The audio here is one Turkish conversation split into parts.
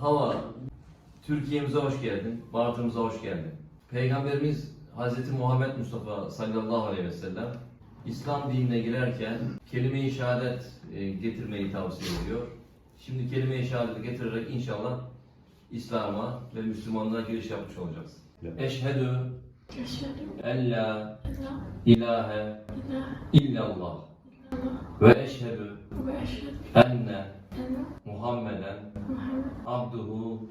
Hava, Türkiye'mize hoş geldin, Bartın'ımıza hoş geldin. Peygamberimiz Hz. Muhammed Mustafa sallallahu aleyhi ve sellem İslam dinine girerken kelime-i şehadet e, getirmeyi tavsiye ediyor. Şimdi kelime-i şehadeti getirerek inşallah İslam'a ve Müslümanlığa giriş yapmış olacağız. Eşhedü Eşhedü en la ilahe illallah ve eşhedü enne Muhammeden Muhammed abduhu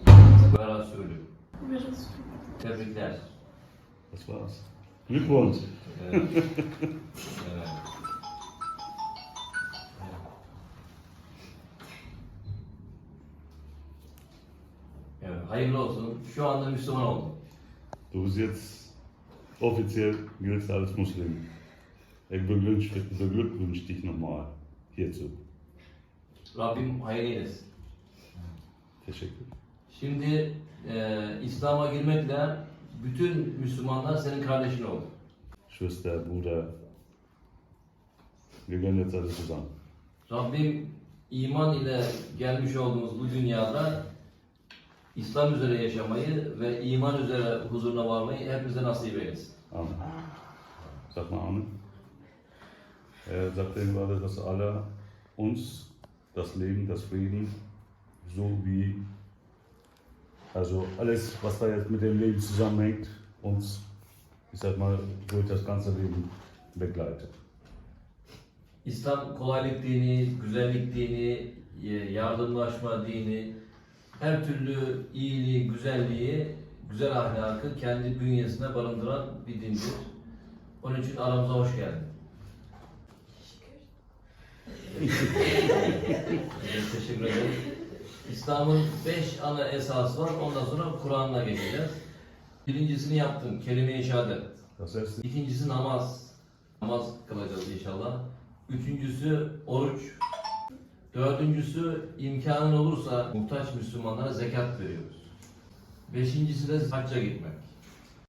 ve rasulü. Tebrikler. Das war's. Glückwunsch. Evet. Evet. Evet, hayırlı olsun. Şu anda Müslüman oldun. Du bist jetzt offiziell als Muslim. Ich beglückwünsche, beglückwünsche dich nochmal hierzu. Rabbim eylesin. Teşekkür. Şimdi e, İslam'a girmekle bütün Müslümanlar senin kardeşin oldu. Schwester, Bruder, wir gehören jetzt alle zusammen. Rabbim iman ile gelmiş olduğumuz bu dünyada İslam üzere yaşamayı ve iman üzere huzuruna varmayı hepimize nasip eylesin. Amen. Sag mal Amen. Er sagt eben gerade, dass alle uns das Leben, das Frieden, so wie, also alles, was da jetzt mit dem Leben zusammenhängt, uns, ich sag mal, durch das ganze Leben begleitet. İslam kolaylık dini, güzellik dini, e, yardımlaşma dini, her türlü iyiliği, güzelliği, güzel ahlakı kendi bünyesine barındıran bir dindir. Onun için aramıza hoş geldin. Teşekkür ederim. İslam'ın beş ana esası var. Ondan sonra Kur'an'la geçeceğiz. Birincisini yaptım. Kelime-i şehadet. İkincisi namaz. Namaz kılacağız inşallah. Üçüncüsü oruç. Dördüncüsü imkanın olursa muhtaç Müslümanlara zekat veriyoruz. Beşincisi de hacca gitmek.